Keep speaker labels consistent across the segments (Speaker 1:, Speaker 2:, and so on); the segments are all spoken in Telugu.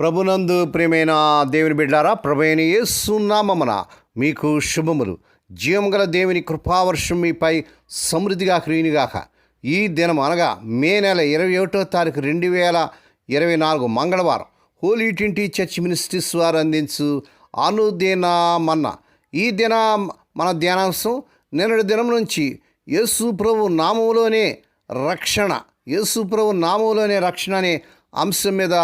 Speaker 1: ప్రభునందు ప్రేమైన దేవుని బిడ్డారా ప్రభైన ఏసునామమున మీకు శుభములు. జీవం గల దేవుని కృపావర్షం మీపై సమృద్ధిగా క్రీనిగాక ఈ దినం అనగా మే నెల ఇరవై ఒకటో తారీఖు రెండు వేల ఇరవై నాలుగు మంగళవారం హోలీ ట్వంటీ చర్చ్ మినిస్ట్రీస్ వారు అందించు అనుదినమన్న. ఈ దిన మన ధ్యానాంశం నిన్నటి దినం నుంచి యేసు ప్రభు నామములోనే రక్షణ. యేసు ప్రభు నామంలోనే రక్షణ అనే అంశం మీద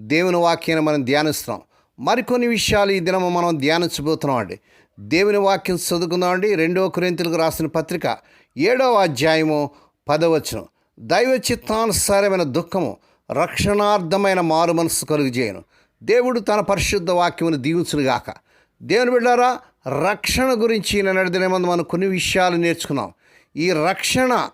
Speaker 1: దేవుని వాక్యాన్ని మనం ధ్యానిస్తున్నాం. మరికొన్ని విషయాలు ఈ దినము మనం ధ్యానించబోతున్నాం అండి. దేవుని వాక్యం చదువుకుందామండి రెండవ కొరింతలకు రాసిన పత్రిక ఏడవ అధ్యాయము పదవచనం. దైవ చిత్తానుసారమైన దుఃఖము రక్షణార్థమైన మారు మనస్సు కలుగజేయను. దేవుడు తన పరిశుద్ధ వాక్యమును దీవించునుగాక. దేవుని బిడ్డారా రక్షణ గురించి నిన్నటి దినమందు మనం కొన్ని విషయాలు నేర్చుకున్నాం. ఈ రక్షణ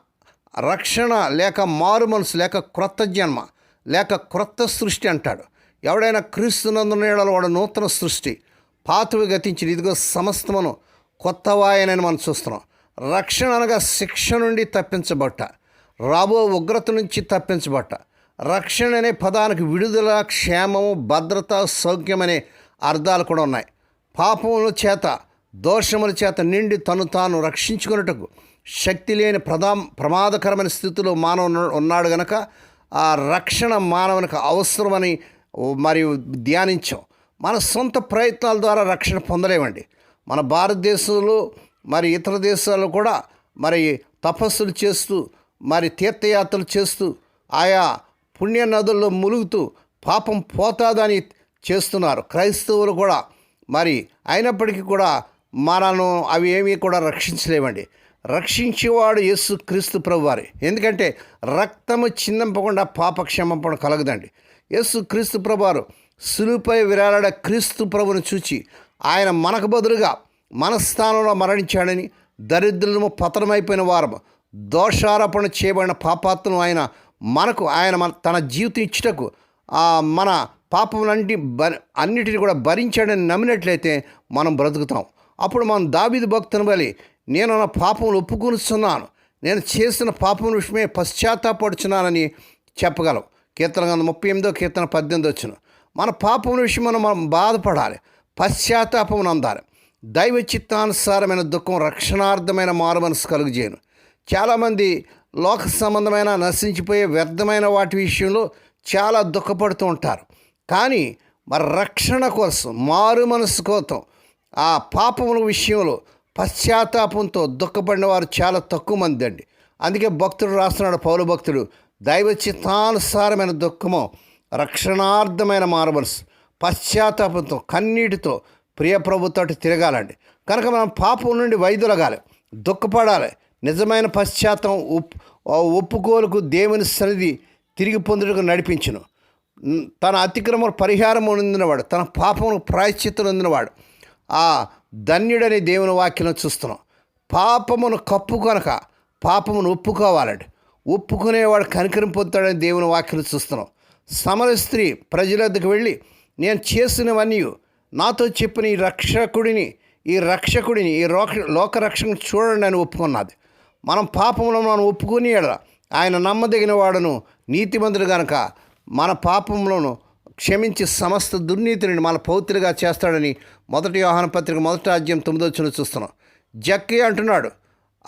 Speaker 1: రక్షణ లేక మారు మనసు లేక క్రొత్త జన్మ లేక క్రొత్త సృష్టి అంటాడు. ఎవడైనా క్రీస్తునందునేడలో వాడు నూతన సృష్టి. పాతవి గతించిన ఇదిగో సమస్తమును కొత్తవాయనని మనం చూస్తున్నాం. రక్షణ అనగా శిక్ష నుండి తప్పించబట్ట. రాబో ఉగ్రత నుంచి తప్పించబట్ట. రక్షణ అనే పదానికి విడుదల క్షేమము భద్రత సౌఖ్యం అనే అర్థాలు కూడా ఉన్నాయి. పాపముల చేత దోషముల చేత నిండి తను తాను రక్షించుకున్నట్టుకు శక్తి లేని ప్రధా ప్రమాదకరమైన స్థితిలో మానవ ఉన్నాడు గనక ఆ రక్షణ మానవునికి అవసరమని మరియు ధ్యానించాం. మన సొంత ప్రయత్నాల ద్వారా రక్షణ పొందలేమండి. మన భారతదేశంలో మరి ఇతర దేశాల్లో కూడా మరి తపస్సులు చేస్తూ మరి తీర్థయాత్రలు చేస్తూ ఆయా పుణ్య నదుల్లో ములుగుతూ పాపం పోతాదని చేస్తున్నారు. క్రైస్తవులు కూడా మరి అయినప్పటికీ కూడా మనను అవి ఏమీ కూడా రక్షించలేవండి రక్షించేవాడు యేసు క్రీస్తు ప్రభువారి. ఎందుకంటే రక్తము చిందింపకుండా పాప కలగదండి. యేసు క్రీస్తు ప్రభువారు సులుపై విరాలాడ క్రీస్తు ప్రభును చూచి ఆయన మనకు బదులుగా మన స్థానంలో మరణించాడని దరిద్రులము పతనమైపోయిన వారము దోషారోపణ చేయబడిన పాపాత్మను ఆయన మనకు ఆయన మన తన జీవితం ఇచ్చుటకు మన పాపములన్నిటి బ అన్నిటిని కూడా భరించాడని నమ్మినట్లయితే మనం బ్రతుకుతాం. అప్పుడు మనం దావిది భక్తుని బలి నేను నా పాపములు ఒప్పుకొనిస్తున్నాను నేను చేసిన పాపం విషయమే పశ్చాత్తాపడుచున్నానని చెప్పగలం. కీర్తన గ్రంథం ముప్పై ఎనిమిదో కీర్తన పద్దెనిమిది వచ్చిన మన పాపం విషయం మనం మనం బాధపడాలి పశ్చాత్తాపం అందాలి. దైవ చిత్తానుసారమైన దుఃఖం రక్షణార్థమైన మారు మనసు కలుగజేయను. చాలామంది లోక సంబంధమైన నశించిపోయే వ్యర్థమైన వాటి విషయంలో చాలా దుఃఖపడుతూ ఉంటారు. కానీ మరి రక్షణ కోసం మారు మనసు కోసం ఆ పాపముల విషయంలో పశ్చాత్తాపంతో దుఃఖపడిన వారు చాలా తక్కువ మంది అండి. అందుకే భక్తుడు రాస్తున్నాడు పౌరు భక్తుడు దైవ చిత్తానుసారమైన దుఃఖము రక్షణార్థమైన మార్బల్స్ పశ్చాత్తాపంతో కన్నీటితో ప్రియ ప్రభుత్వం తిరగాలండి. కనుక మనం పాపం నుండి వైదొలగాలి దుఃఖపడాలి. నిజమైన పశ్చాత్తం ఒప్ ఒప్పుకోలుకు దేవుని సన్నిధి తిరిగి పొందుటకు నడిపించును. తన అతిక్రమ పరిహారం పొందినవాడు తన పాపమును ప్రాయశ్చిత్తం అందినవాడు ఆ ధన్యుడని దేవుని వాక్యం చూస్తున్నాం. పాపమును కప్పు కనుక పాపమును ఒప్పుకోవాలండి. ఒప్పుకునేవాడు కనికరం పొందుతాడని దేవుని వాక్యం చూస్తున్నాం. సమర స్త్రీ ప్రజల వద్దకు వెళ్ళి నేను చేసినవన్నీ నాతో చెప్పిన ఈ రక్షకుడిని ఈ రక్షకుడిని ఈ లోక లోక చూడండి అని ఒప్పుకున్నది. మనం పాపంలో మనం ఒప్పుకుని ఆయన నమ్మదగిన వాడును నీతిమంతుడు గనక మన పాపములను క్షమించి సమస్త దుర్నీతిని మన పౌత్రిగా చేస్తాడని మొదటి వ్యవహాన పత్రిక మొదటి రాజ్యం తొమ్మిదో చిన్న చూస్తున్నాం. జక్కి అంటున్నాడు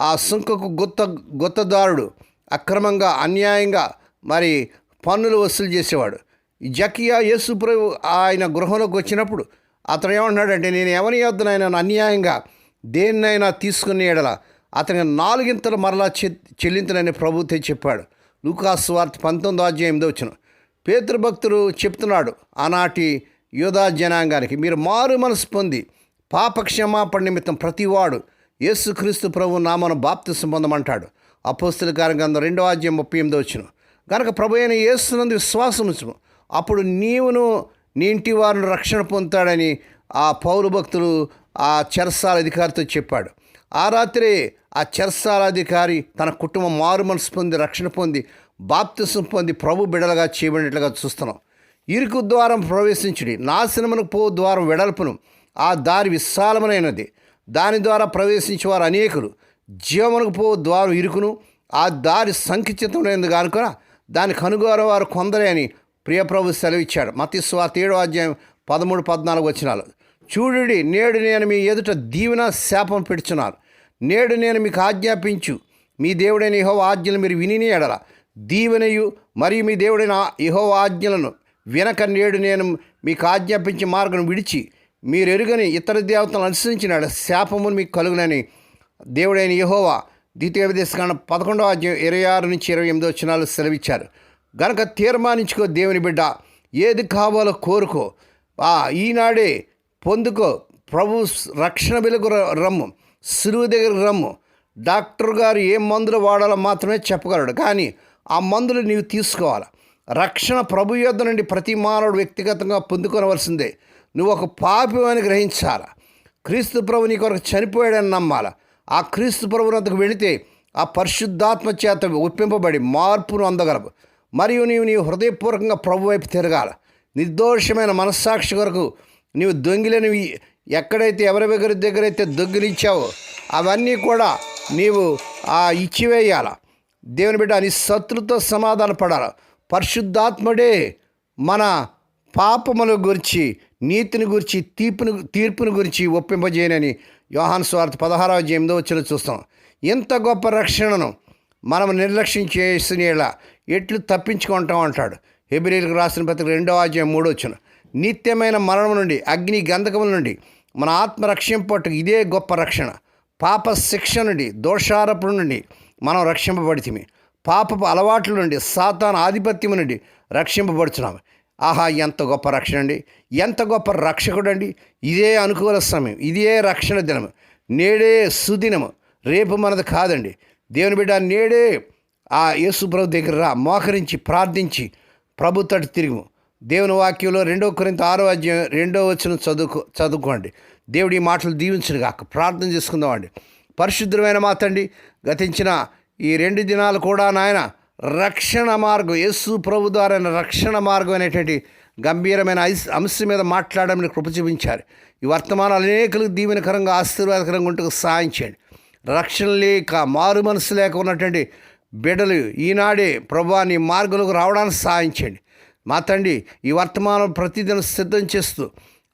Speaker 1: ఆ సుంకకు గుత్త గుత్తదారుడు అక్రమంగా అన్యాయంగా మరి పన్నులు వసూలు చేసేవాడు. జకియా యేసుప్రభు ఆయన గృహంలోకి వచ్చినప్పుడు అతను ఏమంటున్నాడంటే నేను ఎవరి యొద్దనైనా అన్యాయంగా దేన్నైనా తీసుకునే ఎడల అతనికి నాలుగింతలు మరలా చె చెల్లించనని ప్రభుత్వం చెప్పాడు. లూకాస్ వార్త పంతొమ్మిదో అధ్యాయం ఎనిమిదో వచ్చిన పేతృభక్తుడు చెప్తున్నాడు ఆనాటి యోధా జనాంగానికి మీరు మారు మనసు పొంది పాపక్షమాపణ నిమిత్తం ప్రతివాడు యేసుక్రీస్తు ప్రభు నామను బాప్తి సంబంధమంటాడు అపోస్తుల కారణం రెండో అధ్యాయం ముప్పై ఎనిమిది వచ్చిన. కనుక ప్రభు అయిన యేసునందు విశ్వాసం ఉంచము. అప్పుడు నీవును నీ ఇంటి వారిని రక్షణ పొందుతాడని ఆ పౌరు భక్తులు ఆ చెరసాల అధికారితో చెప్పాడు. ఆ రాత్రి ఆ చెరసాల అధికారి తన కుటుంబం మారు మనసు పొంది రక్షణ పొంది బాప్తిసం పొంది ప్రభు బిడలుగా చేయబడినట్లుగా చూస్తున్నాం. ఇరుకు ద్వారం ప్రవేశించుడి. నాశనమునకు పో ద్వారం వెడల్పును. ఆ దారి విశాలమైనది దాని ద్వారా ప్రవేశించేవారు అనేకులు. జీవమునకు పో ద్వారం ఇరుకును. ఆ దారి సంకుచితమైనది కనుక దాని కనుగోర వారు కొందరే అని ప్రియప్రభు సెలవిచ్చాడు. మతిస్వాత ఏడో అధ్యాయం పదమూడు పద్నాలుగు వచ్చినాలు చూడుడి నేడు నేను మీ ఎదుట దీవెన శాపం పెడుచున్నాను. నేడు నేను మీకు ఆజ్ఞాపించు. మీ దేవుడైన యహో ఆజ్ఞలు మీరు విని ఎడల. దీవెనయు మరియు మీ దేవుడైన యహో ఆజ్ఞలను వినక నేడు నేను మీకు ఆజ్ఞాపించే మార్గం విడిచి మీరు ఎరుగని ఇతర దేవతలను అనుసరించినాడు. శాపమును మీకు కలుగునని దేవుడైన యహోవా ద్వితీయ విదేశకాండ పదకొండవ అధ్యాయం ఇరవై ఆరు నుంచి ఇరవై ఎనిమిది వచ్చినాలు సెలవిచ్చారు. గనక తీర్మానించుకో దేవుని బిడ్డ ఏది కావాలో కోరుకో. ఆ ఈనాడే పొందుకో. ప్రభు రక్షణ వెలుగు రమ్ము. సులువు దగ్గర రమ్ము. డాక్టర్ గారు ఏ మందులు వాడాలో మాత్రమే చెప్పగలడు. కానీ ఆ మందులు నీవు తీసుకోవాలి? రక్షణ ప్రభు యొద్ నుండి ప్రతి మానవుడు వ్యక్తిగతంగా పొందుకొనవలసిందే. నువ్వు ఒక పాపి అని గ్రహించాలా? క్రీస్తు ప్రభు నీ కొరకు చనిపోయాడని నమ్మాల? ఆ క్రీస్తు ప్రభు వద్దకు వెళితే ఆ పరిశుద్ధాత్మ చేత ఒప్పింపబడి మార్పును అందగలవు. మరియు నీవు నీ హృదయపూర్వకంగా ప్రభు వైపు తిరగాల. నిర్దోషమైన మనస్సాక్షి కొరకు నీవు దొంగిలనివి ఎక్కడైతే ఎవరి దగ్గర దగ్గరైతే దొంగిలించావో అవన్నీ కూడా నీవు ఆ ఇచ్చివేయాల? దేవుని బిడ్డ నీ శత్రుతో సమాధాన పడాలి పరిశుద్ధాత్ముడే మన పాపముల గురించి నీతిని గురించి తీర్పును తీర్పును గురించి ఒప్పింపజేయనని యోహాన్ స్వార్థ పదహారవ ఎనిమిదో వచ్చిన చూస్తాం. ఇంత గొప్ప రక్షణను మనం నిర్లక్ష్యం చేసిన ఎట్లు తప్పించుకుంటాం అంటాడు. హెబ్రిల్కి రాసిన పత్రిక రెండవ అధ్యాయం మూడో వచ్చిన నిత్యమైన మరణం నుండి అగ్ని గంధకముల నుండి మన ఆత్మ రక్షింపట్టు ఇదే గొప్ప రక్షణ. పాప శిక్ష నుండి దోషారపుడు నుండి మనం రక్షింపబడితిమి. పాపపు అలవాట్ల నుండి సాతాన ఆధిపత్యం నుండి రక్షింపబడుచున్నాము. ఆహా ఎంత గొప్ప రక్షణ అండి ఎంత గొప్ప రక్షకుడు అండి ఇదే అనుకూల సమయం. ఇదే రక్షణ దినం నేడే సుదినము. రేపు మనది కాదండి. దేవుని బిడ్డ నేడే ఆ యేసుప్రభు దగ్గర రా మోకరించి ప్రార్థించి ప్రభు తటి తిరిగి దేవుని వాక్యంలో రెండో కొరింత ఆరో అధ్యాయం రెండో వచ్చిన చదువుకో చదువుకోండి. దేవుడి ఈ మాటలు దీవించిన కాక ప్రార్థన చేసుకుందామండి. పరిశుద్ధమైన మాతండి గతించిన ఈ రెండు దినాలు కూడా నాయన రక్షణ మార్గం యేసు ప్రభు ద్వారా రక్షణ మార్గం అనేటువంటి గంభీరమైన అంశం మీద మాట్లాడమని కృప చూపించారు. ఈ వర్తమానాలు అనేకులకు దీవెనకరంగా ఆశీర్వాదకరంగా ఉంటూ సహాయం చేయండి. రక్షణ లేక మారు మనసు లేక ఉన్నటువంటి బిడ్డలు ఈనాడే ప్రభా నీ మార్గంలోకి రావడానికి సహాయం చేయండి. మా తండ్రి ఈ వర్తమానం ప్రతిదినం సిద్ధం చేస్తూ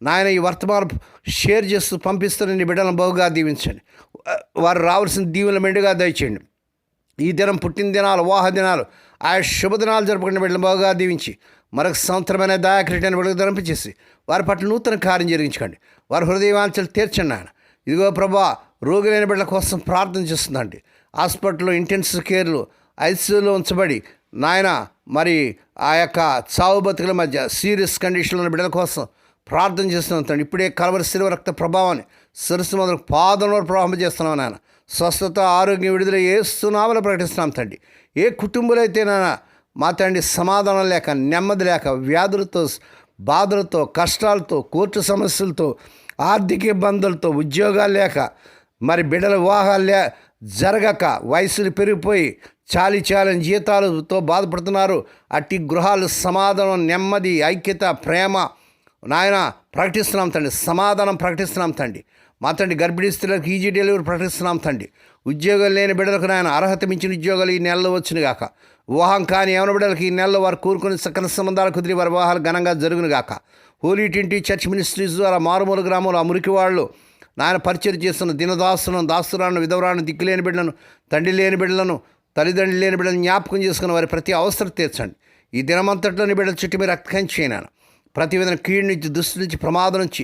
Speaker 1: నాయన ఈ వర్తమానం షేర్ చేస్తూ పంపిస్తున్న నీ బిడ్డలను బహుగా దీవించండి. వారు రావాల్సిన దీవెన మెండుగా దయచేయండి. ఈ దినం పుట్టినదినాలు వాహ దినాలు ఆయా శుభదినాలు జరుపుకునే బిడ్డలు బాగా దీవించి మరొక సంవత్సరమైన దాయకరిటైన బిడ్డకు ధరింపచేసి వారి పట్ల నూతన కార్యం జరిగించకండి. వారి హృదయవాంఛలు తీర్చండి ఆయన ఇదిగో ప్రభా రోగులైన బిడ్డల కోసం ప్రార్థన చేస్తుందండి. హాస్పిటల్లో ఇంటెన్సివ్ కేర్లు ఐసీయూలో ఉంచబడి నాయన మరి ఆ యొక్క చావు బతుకుల మధ్య సీరియస్ కండిషన్లో ఉన్న బిడ్డల కోసం ప్రార్థన చేస్తున్నాం తండ్రి. ఇప్పుడే కలవరి శిలువ రక్త ప్రభావాన్ని సరస్సు మొదలు పాదంలో ప్రభావం చేస్తున్నాం నాయన. స్వస్థత ఆరోగ్యం విడుదల ఏ సునామలు ప్రకటిస్తున్నాం తండ్రి. ఏ కుటుంబాలు అయితే మా తండ్రి సమాధానం లేక నెమ్మది లేక వ్యాధులతో బాధలతో కష్టాలతో కోర్టు సమస్యలతో ఆర్థిక ఇబ్బందులతో ఉద్యోగాలు లేక మరి బిడ్డల వివాహాలు లే జరగక వయసులు పెరిగిపోయి చాలి చాలని జీతాలతో బాధపడుతున్నారు. అట్టి గృహాలు సమాధానం నెమ్మది ఐక్యత ప్రేమ నాయన ప్రకటిస్తున్నాం తండ్రి. సమాధానం ప్రకటిస్తున్నాం తండ్రి. మా తండ్రి గర్భిణీ స్త్రీలకు ఈజీ డెలివరీ ప్రకటిస్తున్నాం తండ్రి. ఉద్యోగాలు లేని బిడ్డలకు నాయన అర్హత మించిన ఉద్యోగాలు ఈ నెలలో వచ్చిన గాక. వివాహం కాని ఏమైనా బిడ్డలకు ఈ నెలలో వారు కోరుకుని సకల సంబంధాలు కుదిరి వారి వివాహాలు ఘనంగా జరుగును గాక. హోలీ టింటి చర్చ్ మినిస్ట్రీస్ ద్వారా మారుమూల గ్రామంలో అమురికి వాళ్ళు నాయన పరిచయం చేస్తున్న దినదాసులను దాసురాలను విధవరాను దిక్కులేని బిడ్డలను తండ్రి లేని బిడ్డలను తల్లిదండ్రులు లేని బిడ్డలను జ్ఞాపకం చేసుకున్న వారి ప్రతి అవసరం తీర్చండి. ఈ దినమంతట్లోని బిడ్డల చుట్టూ మీరు రక్తకంచేయనాను ప్రతి విధంగా కీడు నుంచి దుస్తు నుంచి ప్రమాదం నుంచి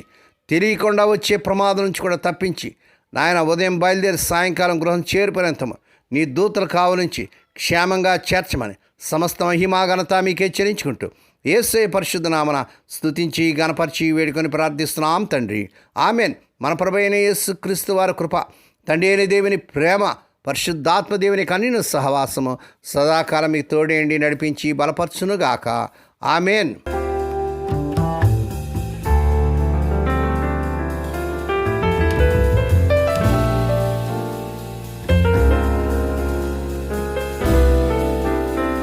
Speaker 1: తెలియకుండా వచ్చే ప్రమాదం నుంచి కూడా తప్పించి నాయన ఉదయం బయలుదేరి సాయంకాలం గృహం చేరిపోయినంతము నీ దూతలు కావలించి క్షేమంగా చేర్చమని సమస్త మహిమాఘనత మీకే చెల్లించుకుంటూ ఏసే పరిశుద్ధ నామన స్తుతించి గణపరిచి వేడుకొని ప్రార్థిస్తున్నాం తండ్రి. ఆమెన్. మన ప్రభైన యేసు క్రీస్తు వారి కృప తండ్రి అయిన దేవుని ప్రేమ పరిశుద్ధాత్మ దేవుని కన్నిన సహవాసము సదాకాలం మీకు తోడేండి నడిపించి బలపరచునుగాక. ఆమెన్.